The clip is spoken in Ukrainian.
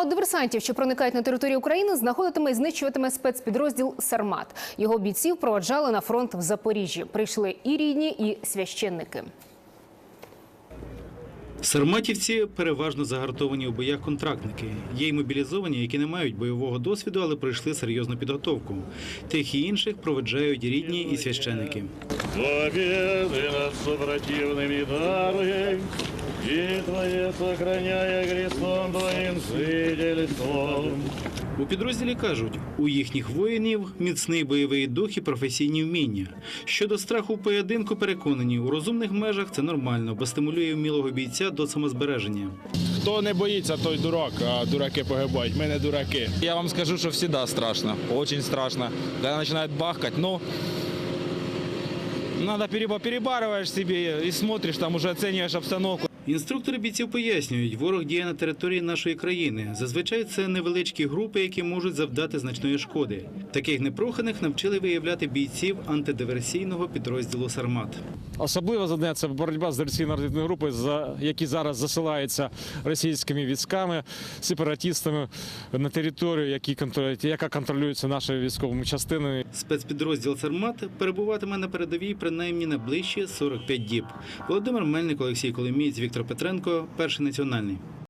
А от диверсантів, що проникають на територію України, знаходитиме і знищуватиме спецпідрозділ Сармат. Його бійців проводжали на фронт в Запоріжжі. Прийшли і рідні, і священники. Сарматівці переважно загартовані у боях контрактники. Є й мобілізовані, які не мають бойового досвіду, але пройшли серйозну підготовку. Тих і інших проведжають рідні і священики. Победы над супротивными даруй, и Твое сохраняя крестом Твоим свидетельством. У підрозділі кажуть, у їхніх воїнів міцний бойовий дух і професійні вміння. Щодо страху в поєдинку, переконані, у розумних межах це нормально, бо стимулює вмілого бійця до самозбереження. Хто не боїться, той дурак, а дураки погибають. Ми не дураки. Я вам скажу, что всегда страшно, очень страшно. Когда начинает бахкать, ну, надо переба- перебарываешь себе и смотришь, там уже оцениваешь обстановку. Інструктори бійців пояснюють, ворог діє на території нашої країни. Зазвичай це невеличкі групи, які можуть завдати значної шкоди. Таких непроханих навчили виявляти бійців антидиверсійного підрозділу Сармат. Особливе завдання це боротьба з диверсійно-розвідною групою, за які зараз засилаються російськими військами, сепаратистами на територію, які яка контролюється нашими військовими частинами. Спецпідрозділ Сармат перебуватиме на передовій принаймні на ближчі 45 діб. Володимир Мельник, Олексій Коломієць, Віктор Петренко, перший національний.